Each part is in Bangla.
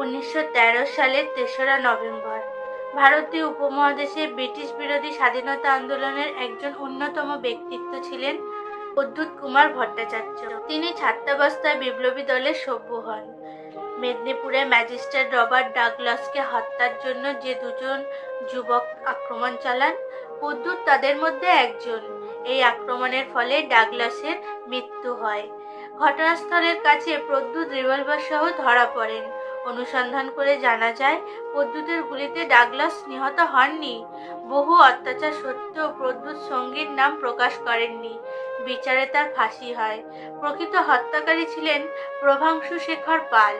উনিশশো তেরো সালের তেসরা নভেম্বর। ভারতীয় উপমহাদেশে ব্রিটিশ বিরোধী স্বাধীনতা আন্দোলনের একজন অন্যতম ব্যক্তিত্ব ছিলেন প্রদ্যুৎ কুমার ভট্টাচার্য। তিনি ছাত্রাবস্থায় বিপ্লবী দলের সভ্য হন। মেদিনীপুরে ম্যাজিস্ট্রেট রবার্ট ডাগলাসকে হত্যার জন্য যে দুজন যুবক আক্রমণ চালান প্রদ্যুৎ তাদের মধ্যে একজন। এই আক্রমণের ফলে ডাগলাসের মৃত্যু হয়। ঘটনাস্থলের কাছে প্রদ্যুৎ রিভলভার সহ ধরা পড়েন। অনুসন্ধান করে জানা যায় প্রদ্যুতের গুলিতে ডাগলাস নিহত হননি। বহু অত্যাচার সত্ত্বেও প্রদ্যুৎ সঙ্গীর নাম প্রকাশ করেননি। বিচারে তার ফাঁসি হয়। প্রকৃত হত্যাকারী ছিলেন প্রভাংশু শেখর পাল।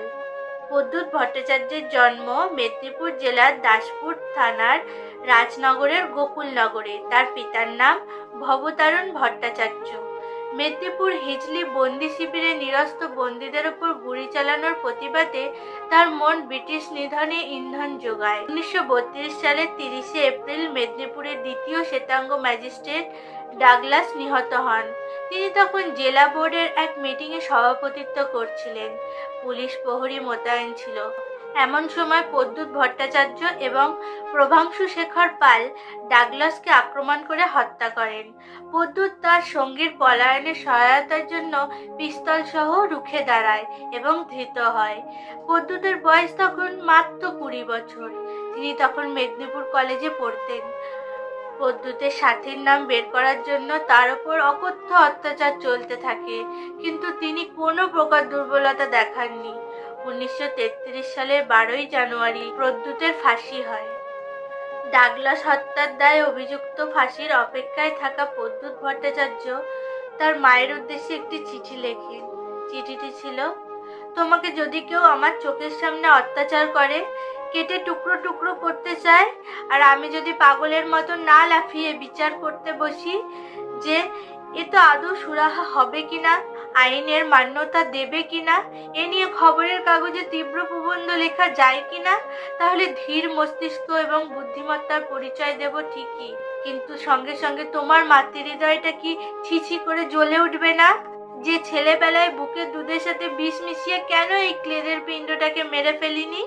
প্রদ্যুৎ ভট্টাচার্যের জন্ম মেদিনীপুর জেলার দাসপুর থানার রাজনগরের গোকুলনগরে। তার পিতার নাম ভবতারণ ভট্টাচার্য। মেদিনীপুর হিজলি বন্দি শিবিরে নিরস্ত বন্দীদের উপর গুলি চালানোর প্রতিবাদে তার মন ব্রিটিশ নিধনে ইন্ধন যোগায়। উনিশশো সালের তিরিশে এপ্রিল মেদিনীপুরের দ্বিতীয় শ্বেতাঙ্গ ম্যাজিস্ট্রেট ডাগলাস নিহত হন। তিনি তখন জেলা বোর্ডের এক মিটিংয়ে সভাপতিত্ব করছিলেন। পুলিশ প্রহরী মোতায়েন ছিল। এমন সময় প্রদ্যুৎ ভট্টাচার্য এবং প্রভাংশু শেখর পাল ডাগলাসকে আক্রমণ করে হত্যা করেন। প্রদ্যুৎ তার সঙ্গীর পলায়নের সহায়তার জন্য পিস্তল সহ রুখে দাঁড়ায় এবং ধৃত হয়। প্রদ্যুতের বয়স তখন মাত্র কুড়ি বছর। তিনি তখন মেদিনীপুর কলেজে পড়তেন। প্রদ্যুতের সাথীর নাম বের করার জন্য তার উপর অকথ্য অত্যাচার চলতে থাকে, কিন্তু তিনি কোনো প্রকার দুর্বলতা দেখাননি। উনিশশো তেত্রিশ সালের বারোই জানুয়ারি প্রদ্যুতের ফাঁসি হয়। ডাগলাস হত্যার দায়ে অভিযুক্ত ফাঁসির অপেক্ষায় থাকা প্রদ্যুৎ ভট্টাচার্য তার মায়ের উদ্দেশ্যে একটি চিঠি লেখেন চিঠিটি ছিল, তোমাকে যদি কেউ আমার চোখের সামনে অত্যাচার করে, কেটে টুকরো টুকরো করতে চায়, আর আমি যদি পাগলের মতো না লাফিয়ে বিচার করতে বসি, যে এ তো আদৌ সুরাহা হবে কিনা আইনের মান্যতা দেবে কিনা? এ নিয়ে খবরের কাগজে তীব্র প্রবন্ধ লেখা যায় কিনা? তাহলে ধীর মস্তিষ্ক এবং বুদ্ধিমত্তার পরিচয় দেব ঠিকই। কিন্তু সঙ্গে সঙ্গে তোমার মাতৃহৃদয়টা কি ছিছি করে জ্বলে উঠবে না? যে ছেলেবেলায় বুকে দুধের সাথে বিষ মিশিয়ে কেন এই ক্লেদের পিণ্ডটাকে মেরে ফেলিনি?